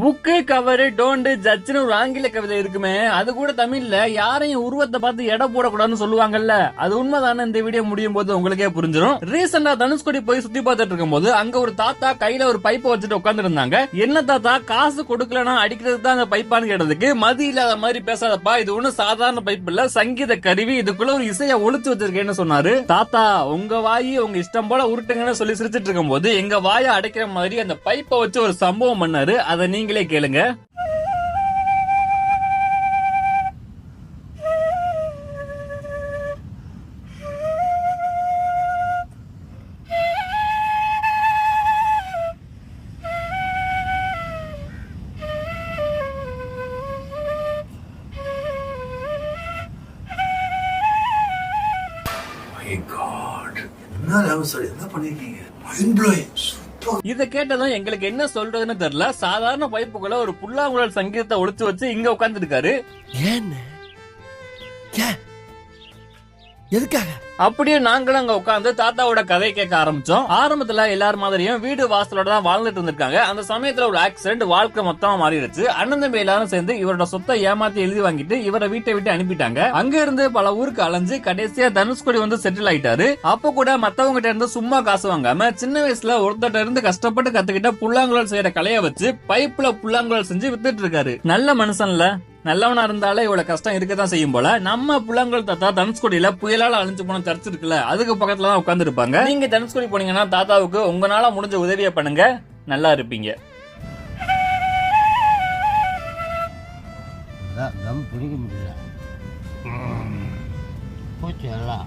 Book cover Dondu ஜட்ஜ்னு ஒரு ஆங்கில கவிதை இருக்குமே அது கூட தமிழ்ல யாரையும் உருவத்தை பார்த்து எடை போடக்கூடாதுன்னு சொல்லுவாங்கல்ல. அது உண்மைதானே? இந்த வீடியோ முடியும் போது உங்களுக்கே புரிஞ்சிடும் ரீசெண்டா தனுஷ்கோடி போய் சுத்தி பார்த்துட்டு இருக்கும்போது அங்க ஒரு தாத்தா கையில ஒரு பைப்பை வச்சுட்டு உட்கார்ந்து இருந்தாங்க என்ன தாத்தா காசு கொடுக்கலனா அடிக்கிறது தான் அந்த பைப்பான்னு கேட்டதுக்கு மதி இல்லாத மாதிரி பேசாதப்பா இது ஒண்ணும் சாதாரண பைப் இல்ல சங்கீத கருவி இதுக்குள்ள ஒரு இசைய ஒளிச்சு வச்சிருக்கேன்னு சொன்னாரு. தாத்தா உங்க வாயி உங்க இஷ்டம் போல உருட்டுங்கன்னு சொல்லி சிரிச்சிட்டு இருக்கும்போது எங்க வாயை அடைக்கிற மாதிரி அந்த பைப்பை வச்சு ஒரு சம்பவம் பண்ணாரு. அதை நீங்களே கேளுங்க. என்ன ராம சார் என்ன பண்ணிருக்கீங்க? மைண்ட் ப்ளோயிங் இத கேட்டதும் எங்களுக்கு என்ன சொல்றதுன்னு தெரியல. சாதாரண பைப்புக்குள்ள ஒரு புல்லாங்குழல் சங்கீதத்தை ஒளிச்சு வச்சு இங்க உட்கார்ந்து இருக்காரு ஏன்னு? ஏன்? எதுக்காக? அப்படியே நாங்களும் அங்க உட்காந்து தாத்தாவோட கதை கேட்க ஆரம்பிச்சோம். ஆரம்பத்துல எல்லாரும் மாதிரியும் வீடு வாசலோட தான் வாழ்ந்துட்டு இருந்திருக்காங்க. அந்த சமயத்துல ஒரு ஆக்சிடென்ட் வாழ்க்கை மொத்தமா மாறிடுச்சு. அண்ணன் தம்பி எல்லாரும் சேர்ந்து இவரோட சொத்தை ஏமாத்தி எழுதி வாங்கிட்டு இவரை வீட்டை விட்டு அனுப்பிட்டாங்க. அங்க இருந்து பல ஊருக்கு அலைஞ்சு கடைசியா தனுஷ்கோடி வந்து செட்டில் ஆயிட்டாரு. அப்ப கூட மத்தவங்க கிட்ட இருந்து சும்மா காசு வாங்காம சின்ன வயசுல ஒருத்தட்ட இருந்து கஷ்டப்பட்டு கத்துக்கிட்ட புல்லாங்குழல் செய்யற கலைய வச்சு பைப்ல புல்லாங்குழல் செஞ்சு வித்துட்டு இருக்காரு. நல்ல மனுஷன்ல நல்லவனா இருந்தாலே இவ்வளவு கஷ்டம் இருக்கதான் செய்யும் போல நம்ம புலங்கள் தாத்தா தனுஷ்கோடியில புயலால அழிஞ்சு போன சர்ச் இருக்குல்ல அதுக்கு பக்கத்துல தான் உட்கார்ந்து இருப்பாங்க நீங்க தனுஷ்கோடி போனீங்கன்னா தாத்தாவுக்கு உங்களால முடிஞ்ச உதவியை பண்ணுங்க. நல்லா இருப்பீங்க. பிடிக்க முடியல. போச்சு எல்லாம்.